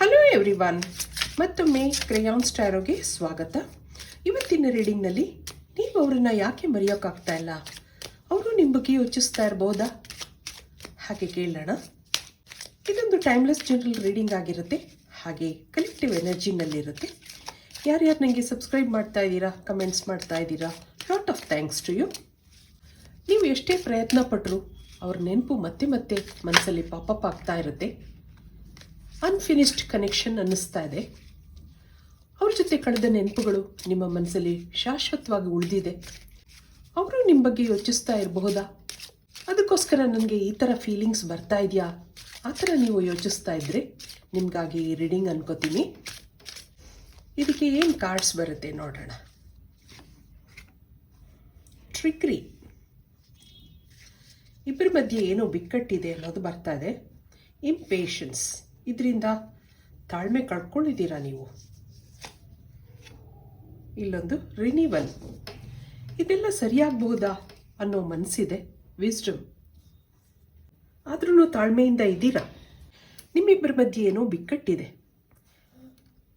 Hello every one ಮತ್ತೊಮ್ಮೆ ಕ್ರೇಯಾನ್ ಸ್ಟಾರೋಗೆ ಸ್ವಾಗತ. ಇವತ್ತಿನ ರೀಡಿಂಗ್ನಲ್ಲಿ ನೀವು ಅವರನ್ನ ಯಾಕೆ ಮರೆಯೋಕ್ಕಾಗ್ತಾ ಇಲ್ಲ? ಅವರು ನಿಮ್ಮ ಬಗ್ಗೆ ಯೋಚಿಸ್ತಾ ಇರ್ಬೋದಾ? ಹಾಗೆ ಕೇಳೋಣ. ಇದೊಂದು ಟೈಮ್ಲೆಸ್ ಜನರಲ್ ರೀಡಿಂಗ್ ಆಗಿರುತ್ತೆ. ಹಾಗೆ ಕಲೆಕ್ಟಿವ್ ಎನರ್ಜಿನಲ್ಲಿರುತ್ತೆ ಯಾರ್ಯಾರು ನನಗೆ ಸಬ್ಸ್ಕ್ರೈಬ್ ಮಾಡ್ತಾ ಇದ್ದೀರಾ ಕಮೆಂಟ್ಸ್ ಮಾಡ್ತಾ ಇದ್ದೀರಾ lot of thanks to you ನೀವು ಎಷ್ಟೇ ಪ್ರಯತ್ನ ಪಟ್ಟರು ಅವ್ರ ನೆನಪು ಮತ್ತೆ ಮತ್ತೆ ಮನಸ್ಸಲ್ಲಿ ಪಾಪಪ್ ಆಗ್ತಾ ಇರುತ್ತೆ. ಅನ್ಫಿನಿಶ್ಡ್ ಕನೆಕ್ಷನ್ ಅನ್ನಿಸ್ತಾ ಇದೆ. ಅವ್ರ ಜೊತೆ ಕಳೆದ ನೆನಪುಗಳು ನಿಮ್ಮ ಮನಸ್ಸಲ್ಲಿ ಶಾಶ್ವತವಾಗಿ ಉಳಿದಿದೆ. ಅವರು ನಿಮ್ಮ ಬಗ್ಗೆ ಯೋಚಿಸ್ತಾ ಇರಬಹುದಾ? ಅದಕ್ಕೋಸ್ಕರ ನನಗೆ ಈ ಥರ ಫೀಲಿಂಗ್ಸ್ ಬರ್ತಾ ಇದೆಯಾ? ಆ ಥರ ನೀವು ಯೋಚಿಸ್ತಾ ಇದ್ರೆ ನಿಮಗಾಗಿ ಈ ರೀಡಿಂಗ್ ಅನ್ಕೋತೀನಿ. ಇದಕ್ಕೆ ಏನು ಕಾರ್ಡ್ಸ್ ಬರುತ್ತೆ ನೋಡೋಣ. ಟ್ರಿಕ್ರಿ ಇಬ್ಬರ ಮಧ್ಯೆ ಏನೋ ಬಿಕ್ಕಟ್ಟಿದೆ ಅನ್ನೋದು ಬರ್ತಾ ಇದೆ. ಇಂಪೇಷನ್ಸ್ ಇದರಿಂದ ತಾಳ್ಮೆ ಕಳ್ಕೊಂಡಿದ್ದೀರಾ ನೀವು? ಇಲ್ಲೊಂದು ರಿನಿವಲ್ ಇದೆಲ್ಲ ಸರಿಯಾಗಬಹುದಾ ಅನ್ನೋ ಮನಸ್ಸಿದೆ ವಿಸ್ಡಮ್ ಆದ್ರೂ ತಾಳ್ಮೆಯಿಂದ ಇದ್ದೀರಾ? ನಿಮ್ಮಿಬ್ಬರ ಮಧ್ಯೆ ಏನೋ ಬಿಕ್ಕಟ್ಟಿದೆ.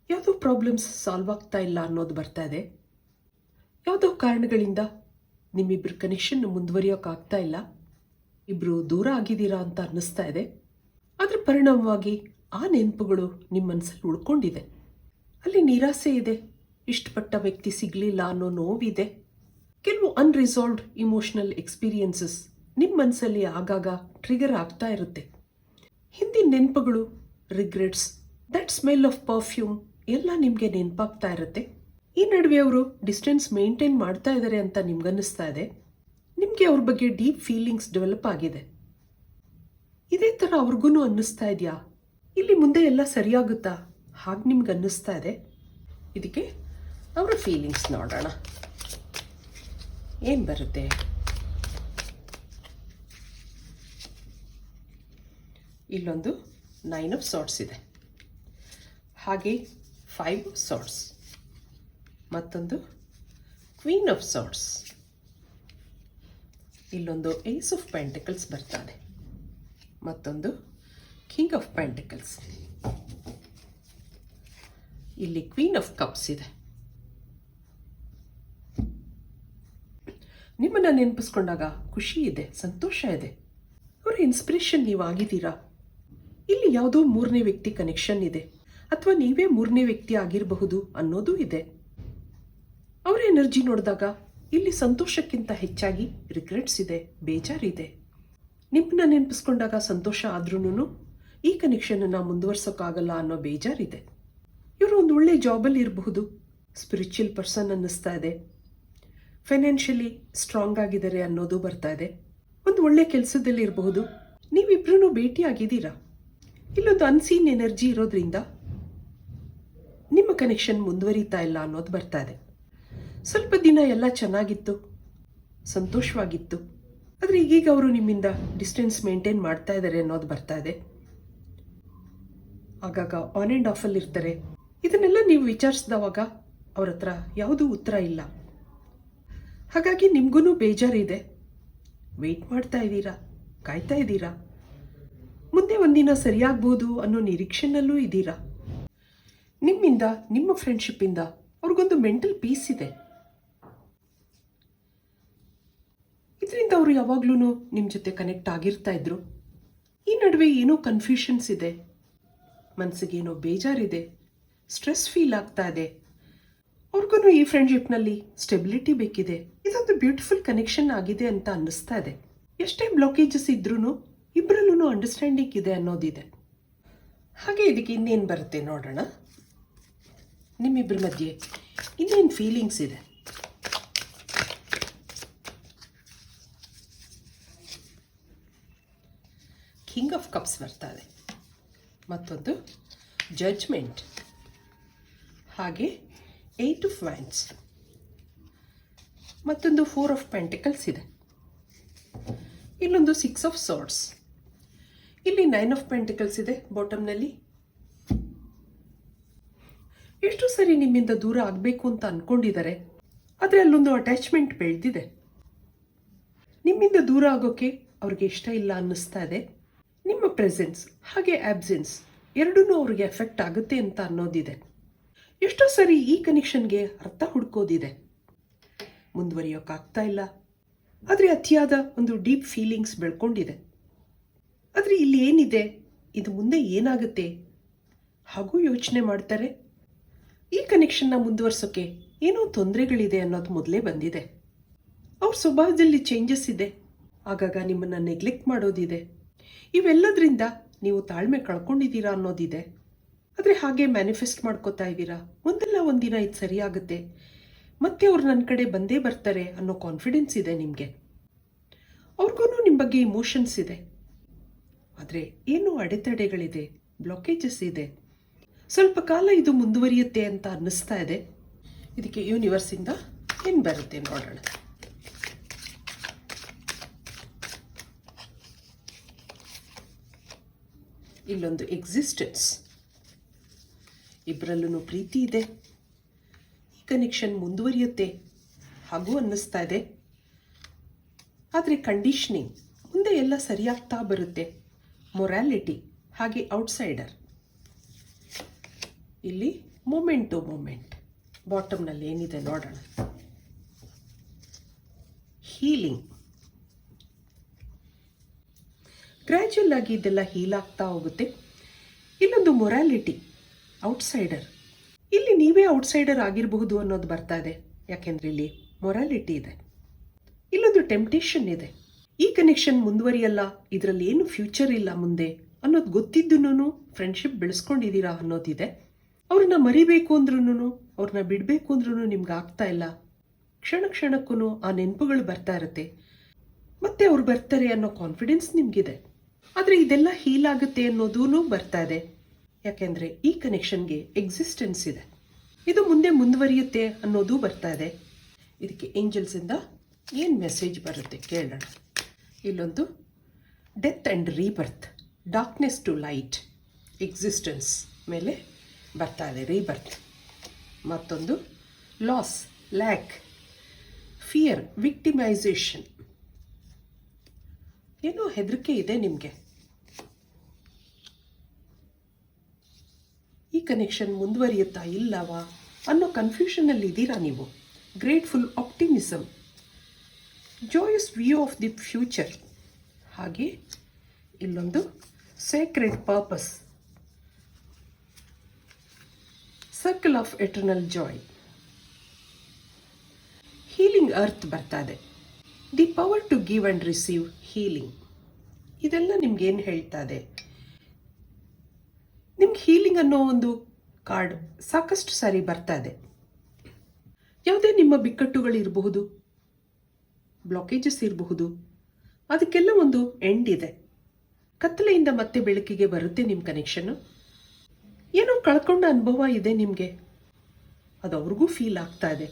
ಯಾವುದೋ ಪ್ರಾಬ್ಲಮ್ಸ್ ಸಾಲ್ವ್ ಆಗ್ತಾ ಇಲ್ಲ ಅನ್ನೋದು ಬರ್ತಾ ಇದೆ. ಯಾವುದೋ ಕಾರಣಗಳಿಂದ ನಿಮ್ಮಿಬ್ಬರ ಕನೆಕ್ಷನ್ ಮುಂದುವರಿಯೋಕ್ಕಾಗ್ತಾ ಇಲ್ಲ. ಇಬ್ಬರು ದೂರ ಆಗಿದ್ದೀರಾ ಅಂತ ಅನ್ನಿಸ್ತಾ ಇದೆ. ಅದರ ಪರಿಣಾಮವಾಗಿ ಆ ನೆನಪುಗಳು ನಿಮ್ಮ ಮನಸ್ಸಲ್ಲಿ ಉಳ್ಕೊಂಡಿದೆ? ಅಲ್ಲಿ ನಿರಾಸೆ ಇದೆ. ಇಷ್ಟಪಟ್ಟ ವ್ಯಕ್ತಿ ಸಿಗಲಿಲ್ಲ ಅನ್ನೋ ನೋವಿದೆ. ಕೆಲವು ಅನ್ರಿಸಾಲ್ವ್ಡ್ ಇಮೋಷನಲ್ ಎಕ್ಸ್ಪೀರಿಯನ್ಸಸ್ ನಿಮ್ಮ ಮನಸ್ಸಲ್ಲಿ ಆಗಾಗ ಟ್ರಿಗರ್ ಆಗ್ತಾ ಇರುತ್ತೆ. ಹಿಂದಿನ ನೆನಪುಗಳು regrets that smell of perfume ಎಲ್ಲ ನಿಮಗೆ ನೆನಪಾಗ್ತಾ ಇರುತ್ತೆ. ಈ ನಡುವೆ ಅವರು ಡಿಸ್ಟೆನ್ಸ್ ಮೇಂಟೈನ್ ಮಾಡ್ತಾ ಇದ್ದಾರೆ ಅಂತ ನಿಮ್ಗನ್ನಿಸ್ತಾ ಇದೆ. ನಿಮಗೆ ಅವ್ರ ಬಗ್ಗೆ ಡೀಪ್ ಫೀಲಿಂಗ್ಸ್ ಡೆವಲಪ್ ಆಗಿದೆ. ಇದೇ ಥರ ಅವ್ರಿಗೂ ಅನ್ನಿಸ್ತಾ ಇದೆಯಾ? ಇಲ್ಲಿ ಮುಂದೆ ಎಲ್ಲ ಸರಿಯಾಗುತ್ತಾ? ಹಾಗೆ ನಿಮ್ಗೆ ಅನ್ನಿಸ್ತಾ ಇದೆ? ಇದಕ್ಕೆ ಅವರ ಫೀಲಿಂಗ್ಸ್ ನೋಡೋಣ. ಏನು ಬರುತ್ತೆ? ಇಲ್ಲೊಂದು ನೈನ್ ಆಫ್ ಸಾಟ್ಸ್ ಇದೆ. ಹಾಗೆ ಫೈವ್ ಸಾಟ್ಸ್ ಮತ್ತೊಂದು ಕ್ವೀನ್ ಆಫ್ ಸಾಟ್ಸ್ ಇಲ್ಲೊಂದು ಏಸ್ ಆಫ್ ಪೆಂಟಿಕಲ್ಸ್ ಬರ್ತದೆ ಮತ್ತೊಂದು ಕಿಂಗ್ ಆಫ್ ಪ್ಯಾಂಟಿಕಲ್ಸ್ ಇಲ್ಲಿ ಕ್ವೀನ್ ಆಫ್ ಕಪ್ಸ್ ಇದೆ. ನಿಮ್ಮನ್ನು ನೆನಪಿಸ್ಕೊಂಡಾಗ ಖುಷಿ ಇದೆ, ಸಂತೋಷ ಇದೆ. ಅವರ ಇನ್ಸ್ಪಿರೇಷನ್ ನೀವು ಆಗಿದ್ದೀರಾ? ಇಲ್ಲಿ ಯಾವುದೋ ಮೂರನೇ ವ್ಯಕ್ತಿ ಕನೆಕ್ಷನ್ ಇದೆ. ಅಥವಾ ನೀವೇ ಮೂರನೇ ವ್ಯಕ್ತಿ ಆಗಿರಬಹುದು ಅನ್ನೋದು ಇದೆ. ಅವರ ಎನರ್ಜಿ ನೋಡಿದಾಗ ಇಲ್ಲಿ ಸಂತೋಷಕ್ಕಿಂತ ಹೆಚ್ಚಾಗಿ ರಿಗ್ರೆಟ್ಸ್ ಇದೆ, ಬೇಜಾರಿದೆ. ನಿಮ್ಮನ್ನ ನೆನಪಿಸ್ಕೊಂಡಾಗ ಸಂತೋಷ ಆದ್ರೂ ಈ ಕನೆಕ್ಷನನ್ನು ಮುಂದುವರ್ಸೋಕ್ಕಾಗಲ್ಲ ಅನ್ನೋ ಬೇಜಾರಿದೆ. ಇವರು ಒಂದು ಒಳ್ಳೆ ಜಾಬಲ್ಲಿ ಇರಬಹುದು. ಸ್ಪಿರಿಚುವಲ್ ಪರ್ಸನ್ ಅನ್ನಿಸ್ತಾ ಇದೆ. ಫೈನಾನ್ಷಿಯಲಿ ಸ್ಟ್ರಾಂಗ್ ಆಗಿದ್ದಾರೆ ಅನ್ನೋದು ಬರ್ತಾ ಇದೆ. ಒಂದು ಒಳ್ಳೆ ಕೆಲಸದಲ್ಲಿ ಇರಬಹುದು. ನೀವಿಬ್ರು ಭೇಟಿ ಆಗಿದ್ದೀರಾ ಇಲ್ಲೊಂದು ಅನ್ಸೀನ್ ಎನರ್ಜಿ ಇರೋದ್ರಿಂದ? ನಿಮ್ಮ ಕನೆಕ್ಷನ್ ಮುಂದುವರಿತಾ ಇಲ್ಲ ಅನ್ನೋದು ಬರ್ತಾ ಇದೆ. ಸ್ವಲ್ಪ ದಿನ ಎಲ್ಲ ಚೆನ್ನಾಗಿತ್ತು. ಸಂತೋಷವಾಗಿತ್ತು. ಆದರೆ ಈಗೀಗ ಅವರು ನಿಮ್ಮಿಂದ ಡಿಸ್ಟೆನ್ಸ್ ಮೇಂಟೈನ್ ಮಾಡ್ತಾ ಇದ್ದಾರೆ ಅನ್ನೋದು ಬರ್ತಾ ಇದೆ. ಆಗಾಗ ಆನ್ ಆ್ಯಂಡ್ ಆಫಲ್ಲಿ ಇರ್ತಾರೆ. ಇದನ್ನೆಲ್ಲ ನೀವು ವಿಚಾರಿಸಿದವಾಗ ಅವ್ರ ಹತ್ರ ಯಾವುದೂ ಉತ್ತರ ಇಲ್ಲ. ಹಾಗಾಗಿ ನಿಮಗೂ ಬೇಜಾರಿದೆ. ವೆಯ್ಟ್ ಮಾಡ್ತಾ ಇದ್ದೀರಾ? ಕಾಯ್ತಾ ಇದ್ದೀರಾ? ಮುಂದೆ ಒಂದಿನ ಸರಿಯಾಗ್ಬೋದು ಅನ್ನೋ ನಿರೀಕ್ಷೆನಲ್ಲೂ ಇದ್ದೀರಾ? ನಿಮ್ಮಿಂದ, ನಿಮ್ಮ ಫ್ರೆಂಡ್ಶಿಪ್ಪಿಂದ ಅವ್ರಿಗೊಂದು ಮೆಂಟಲ್ ಪೀಸ್ ಇದೆ. ಇದರಿಂದ ಅವರು ಯಾವಾಗ್ಲೂ ನಿಮ್ಮ ಜೊತೆ ಕನೆಕ್ಟ್ ಆಗಿರ್ತಾ ಇದ್ರು. ಈ ನಡುವೆ ಏನೋ ಕನ್ಫ್ಯೂಷನ್ಸ್ ಇದೆ. ಮನಸ್ಸಿಗೇನೋ ಬೇಜಾರಿದೆ. ಸ್ಟ್ರೆಸ್ ಫೀಲ್ ಆಗ್ತಾ ಇದೆ. ಅವ್ರಿಗೂ ಈ ಫ್ರೆಂಡ್ಶಿಪ್ನಲ್ಲಿ ಸ್ಟೆಬಿಲಿಟಿ ಬೇಕಿದೆ. ಇದೊಂದು ಬ್ಯೂಟಿಫುಲ್ ಕನೆಕ್ಷನ್ ಆಗಿದೆ ಅಂತ ಅನ್ನಿಸ್ತಾ ಇದೆ. ಎಷ್ಟೇ ಬ್ಲಾಕೇಜಸ್ ಇದ್ರೂ ಇಬ್ಬರಲ್ಲೂ ಅಂಡರ್ಸ್ಟ್ಯಾಂಡಿಂಗ್ ಇದೆ ಅನ್ನೋದಿದೆ. ಹಾಗೆ ಇದಕ್ಕೆ ಇನ್ನೇನು ಬರುತ್ತೆ ನೋಡೋಣ. ನಿಮ್ಮಿಬ್ಬರ ಮಧ್ಯೆ ಇನ್ನೇನು ಫೀಲಿಂಗ್ಸ್ ಇದೆ? ಕಿಂಗ್ ಆಫ್ ಕಪ್ಸ್ ಬರ್ತದೆ ಮತ್ತೊಂದು ಜಡ್ಜ್ಮೆಂಟ್ ಹಾಗೆ ಏಟ್ ಆಫ್ ವ್ಯಾಂಡ್ಸ್ ಮತ್ತೊಂದು ಫೋರ್ ಆಫ್ ಪೆಂಟಿಕಲ್ಸ್ ಇದೆ. ಇಲ್ಲೊಂದು ಸಿಕ್ಸ್ ಆಫ್ ಸಾರ್ಟ್ಸ್ ಇಲ್ಲಿ ನೈನ್ ಆಫ್ ಪೆಂಟಿಕಲ್ಸ್ ಇದೆ ಬಾಟಮ್ನಲ್ಲಿ ಎಷ್ಟು ಸರಿ ನಿಮ್ಮಿಂದ ದೂರ ಆಗಬೇಕು ಅಂತ ಅಂದ್ಕೊಂಡಿದ್ದಾರೆ ಆದರೆ ಅಲ್ಲೊಂದು ಅಟ್ಯಾಚ್ಮೆಂಟ್ ಬೆಳೆದಿದೆ. ನಿಮ್ಮಿಂದ ದೂರ ಆಗೋಕೆ ಅವ್ರಿಗೆ ಇಷ್ಟ ಇಲ್ಲ ಅನ್ನಿಸ್ತಾ ಇದೆ. ನಿಮ್ಮ ಪ್ರೆಸೆನ್ಸ್ ಹಾಗೆ ಆಬ್ಸೆನ್ಸ್ ಎರಡೂ ಅವ್ರಿಗೆ ಎಫೆಕ್ಟ್ ಆಗುತ್ತೆ ಅಂತ ಅನ್ನೋದಿದೆ. ಎಷ್ಟೋ ಸರಿ ಈ ಕನೆಕ್ಷನ್ಗೆ ಅರ್ಥ ಹುಡ್ಕೋದಿದೆ. ಮುಂದುವರಿಯೋಕ್ಕಾಗ್ತಾ ಇಲ್ಲ. ಆದರೆ ಅತಿಯಾದ ಒಂದು ಡೀಪ್ ಫೀಲಿಂಗ್ಸ್ ಬೆಳ್ಕೊಂಡಿದೆ. ಆದರೆ ಇಲ್ಲಿ ಏನಿದೆ? ಇದು ಮುಂದೆ ಏನಾಗುತ್ತೆ? ಹಾಗೂ ಯೋಚನೆ ಮಾಡ್ತಾರೆ. ಈ ಕನೆಕ್ಷನ್ನ ಮುಂದುವರ್ಸೋಕ್ಕೆ ಏನೋ ತೊಂದರೆಗಳಿದೆ ಅನ್ನೋದು ಮೊದಲೇ ಬಂದಿದೆ. ಅವ್ರ ಸ್ವಭಾವದಲ್ಲಿ ಚೇಂಜಸ್ ಇದೆ. ಆಗಾಗ ನಿಮ್ಮನ್ನು ನೆಗ್ಲೆಕ್ಟ್ ಮಾಡೋದಿದೆ. ಇವೆಲ್ಲದರಿಂದ ನೀವು ತಾಳ್ಮೆ ಕಳ್ಕೊಂಡಿದ್ದೀರಾ ಅನ್ನೋದಿದೆ. ಆದರೆ ಹಾಗೆ ಮ್ಯಾನಿಫೆಸ್ಟ್ ಮಾಡ್ಕೋತಾ ಇದ್ದೀರಾ? ಒಂದಲ್ಲ ಒಂದಿನ ಇದು ಸರಿಯಾಗುತ್ತೆ. ಮತ್ತೆ ಅವ್ರು ನನ್ನ ಕಡೆ ಬಂದೇ ಬರ್ತಾರೆ ಅನ್ನೋ ಕಾನ್ಫಿಡೆನ್ಸ್ ಇದೆ ನಿಮಗೆ. ಅವ್ರಿಗೂ ನಿಮ್ಮ ಬಗ್ಗೆ ಇಮೋಷನ್ಸ್ ಇದೆ. ಆದರೆ ಏನು ಅಡೆತಡೆಗಳಿದೆ ಬ್ಲಾಕೇಜಸ್ ಇದೆ. ಸ್ವಲ್ಪ ಕಾಲ ಇದು ಮುಂದುವರಿಯುತ್ತೆ ಅಂತ ಅನ್ನಿಸ್ತಾ ಇದೆ. ಇದಕ್ಕೆ ಯೂನಿವರ್ಸಿಂದ ಏನು ಬರುತ್ತೆ ನೋಡೋಣ. ಇಲ್ಲೊಂದು ಎಕ್ಸಿಸ್ಟೆನ್ಸ್ ಇಬ್ಬರಲ್ಲೂ ಪ್ರೀತಿ ಇದೆ. ಈ ಕನೆಕ್ಷನ್ ಮುಂದುವರಿಯುತ್ತೆ. ಹಾಗೂ ಅನ್ನಿಸ್ತಾ ಇದೆ. ಆದರೆ ಕಂಡೀಷನಿಂಗ್ ಮುಂದೆ ಎಲ್ಲ ಸರಿಯಾಗ್ತಾ ಬರುತ್ತೆ. ಮೊರ್ಯಾಲಿಟಿ ಹಾಗೆ ಔಟ್ಸೈಡರ್ ಇಲ್ಲಿ ಮೂಮೆಂಟ್ ಟು ಮೂಮೆಂಟ್ ಬಾಟಮ್ನಲ್ಲಿ ಏನಿದೆ ನೋಡೋಣ. ಹೀಲಿಂಗ್ ಗ್ರ್ಯಾಜುಯಲ್ ಆಗಿ ಇದೆಲ್ಲ ಹೀಲ್ ಆಗ್ತಾ ಹೋಗುತ್ತೆ. ಇಲ್ಲೊಂದು ಮೊರಾಲಿಟಿ ಔಟ್ಸೈಡರ್ ಇಲ್ಲಿ ನೀವೇ ಔಟ್ಸೈಡರ್ ಆಗಿರಬಹುದು ಅನ್ನೋದು ಬರ್ತಾ ಇದೆ. ಯಾಕೆಂದ್ರೆ ಇಲ್ಲಿ ಮೊರಾಲಿಟಿ ಇದೆ. ಇಲ್ಲೊಂದು ಟೆಂಪ್ಟೇಷನ್ ಇದೆ. ಈ ಕನೆಕ್ಷನ್ ಮುಂದುವರಿಯಲ್ಲ, ಇದರಲ್ಲಿ ಏನು ಫ್ಯೂಚರ್ ಇಲ್ಲ ಮುಂದೆ ಅನ್ನೋದು ಗೊತ್ತಿದ್ದುನು ಫ್ರೆಂಡ್ಶಿಪ್ ಬೆಳೆಸ್ಕೊಂಡಿದ್ದೀರಾ ಅನ್ನೋದಿದೆ. ಅವ್ರನ್ನ ಮರಿಬೇಕು ಅಂದ್ರೂ ಅವ್ರನ್ನ ಬಿಡಬೇಕು ಅಂದ್ರೂ ನಿಮ್ಗೆ ಆಗ್ತಾ ಇಲ್ಲ. ಕ್ಷಣ ಕ್ಷಣಕ್ಕೂ ಆ ನೆನಪುಗಳು ಬರ್ತಾ ಇರುತ್ತೆ. ಮತ್ತೆ ಅವ್ರು ಬರ್ತಾರೆ ಅನ್ನೋ ಕಾನ್ಫಿಡೆನ್ಸ್ ನಿಮ್ಗಿದೆ. ಆದರೆ ಇದೆಲ್ಲ ಹೀಲ್ ಆಗುತ್ತೆ ಅನ್ನೋದೂ ಬರ್ತಾ ಇದೆ. ಯಾಕೆಂದರೆ ಈ ಕನೆಕ್ಷನ್ಗೆ ಎಕ್ಸಿಸ್ಟೆನ್ಸ್ ಇದೆ. ಇದು ಮುಂದೆ ಮುಂದುವರಿಯುತ್ತೆ ಅನ್ನೋದು ಬರ್ತಾ ಇದೆ. ಇದಕ್ಕೆ ಏಂಜಲ್ಸಿಂದ ಏನು ಮೆಸೇಜ್ ಬರುತ್ತೆ ಕೇಳೋಣ. ಇಲ್ಲೊಂದು death and rebirth darkness to light existence ಮೇಲೆ ಬರ್ತಾ ಇದೆ ರೀಬರ್ತ್ ಮತ್ತೊಂದು ಲಾಸ್ ಲ್ಯಾಕ್ ಫಿಯರ್ ವಿಕ್ಟಿಮೈಸೇಷನ್ ಏನೋ ಹೆದರಿಕೆ ಇದೆ ನಿಮಗೆ. ಕನೆಕ್ಷನ್ ಮುಂದುವರಿಯುತ್ತಾ ಇಲ್ಲವಾ ಅನ್ನೋ ಕನ್ಫ್ಯೂಷನಲ್ಲಿ ಇದ್ದೀರಾ ನೀವು? Grateful optimism joyous view of the future ಹಾಗೆ ಇಲ್ಲೊಂದು sacred purpose circle of eternal joy healing earth ಬರ್ತಾ ಇದೆ. The power to give and receive healing ಇದೆಲ್ಲ ನಿಮ್ಗೆ ಏನು ಹೇಳ್ತಾ ಇದೆ? ನಿಮ್ಗೆ ಹೀಲಿಂಗ್ ಅನ್ನೋ ಒಂದು ಕಾರ್ಡ್ ಸಾಕಷ್ಟು ಸಾರಿ ಬರ್ತಾ ಇದೆ. ಯಾವುದೇ ನಿಮ್ಮ ಬಿಕ್ಕಟ್ಟುಗಳಿರಬಹುದು ಬ್ಲಾಕೇಜಸ್ ಇರಬಹುದು, ಅದಕ್ಕೆಲ್ಲ ಒಂದು ಎಂಡ್ ಇದೆ. ಕತ್ತಲೆಯಿಂದ ಮತ್ತೆ ಬೆಳಕಿಗೆ ಬರುತ್ತೆ ನಿಮ್ಮ ಕನೆಕ್ಷನ್ನು ಏನೋ ಕಳ್ಕೊಂಡ ಅನುಭವ ಇದೆ ನಿಮಗೆ. ಅದು ಅವ್ರಿಗೂ ಫೀಲ್ ಆಗ್ತಾ ಇದೆ.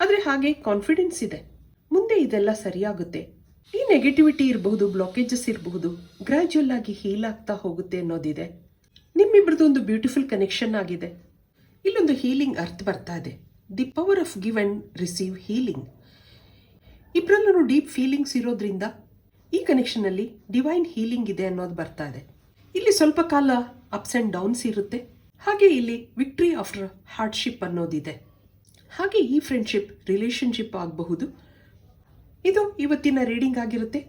ಆದರೆ ಹಾಗೆ ಕಾನ್ಫಿಡೆನ್ಸ್ ಇದೆ. ಮುಂದೆ ಇದೆಲ್ಲ ಸರಿಯಾಗುತ್ತೆ. ಈ ನೆಗೆಟಿವಿಟಿ ಇರಬಹುದು ಬ್ಲಾಕೇಜಸ್ ಇರಬಹುದು ಗ್ರ್ಯಾಜುವಲ್ ಆಗಿ ಹೀಲ್ ಆಗ್ತಾ ಹೋಗುತ್ತೆ ಅನ್ನೋದಿದೆ. ನಿಮ್ಮಿಬ್ರದ್ದು ಒಂದು ಬ್ಯೂಟಿಫುಲ್ ಕನೆಕ್ಷನ್ ಆಗಿದೆ. ಇಲ್ಲೊಂದು ಹೀಲಿಂಗ್ ಅರ್ಥ ಬರ್ತಾ ಇದೆ. The power of give and receive healing ಇಬ್ಬರಲ್ಲೂ deep feelings ಇರೋದ್ರಿಂದ ಈ ಕನೆಕ್ಷನಲ್ಲಿ ಡಿವೈನ್ ಹೀಲಿಂಗ್ ಇದೆ ಅನ್ನೋದು ಬರ್ತಾ ಇದೆ. ಇಲ್ಲಿ ಸ್ವಲ್ಪ ಕಾಲ ಅಪ್ಸ್ ಆ್ಯಂಡ್ ಡೌನ್ಸ್ ಇರುತ್ತೆ. ಹಾಗೆ ಇಲ್ಲಿ ವಿಕ್ಟ್ರಿ ಆಫ್ಟರ್ ಹಾರ್ಡ್ಶಿಪ್ ಅನ್ನೋದಿದೆ. ಹಾಗೆ ಈ ಫ್ರೆಂಡ್ಶಿಪ್ ರಿಲೇಶನ್ಶಿಪ್ ಆಗಬಹುದು. ಇದು ಇವತ್ತಿನ ರೀಡಿಂಗ್ ಆಗಿರುತ್ತೆ.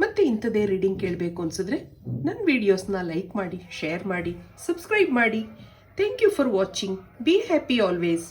ಮತ್ತೆ ಇಂಥದೇ ರೀಡಿಂಗ್ ಕೇಳಬೇಕು ಅನ್ಸಿದ್ರೆ ನನ್ನ ವಿಡಿಯೋಸ್ನ ಲೈಕ್ ಮಾಡಿ ಶೇರ್ ಮಾಡಿ ಸಬ್ಸ್ಕ್ರೈಬ್ ಮಾಡಿ. Thank you for watching be happy always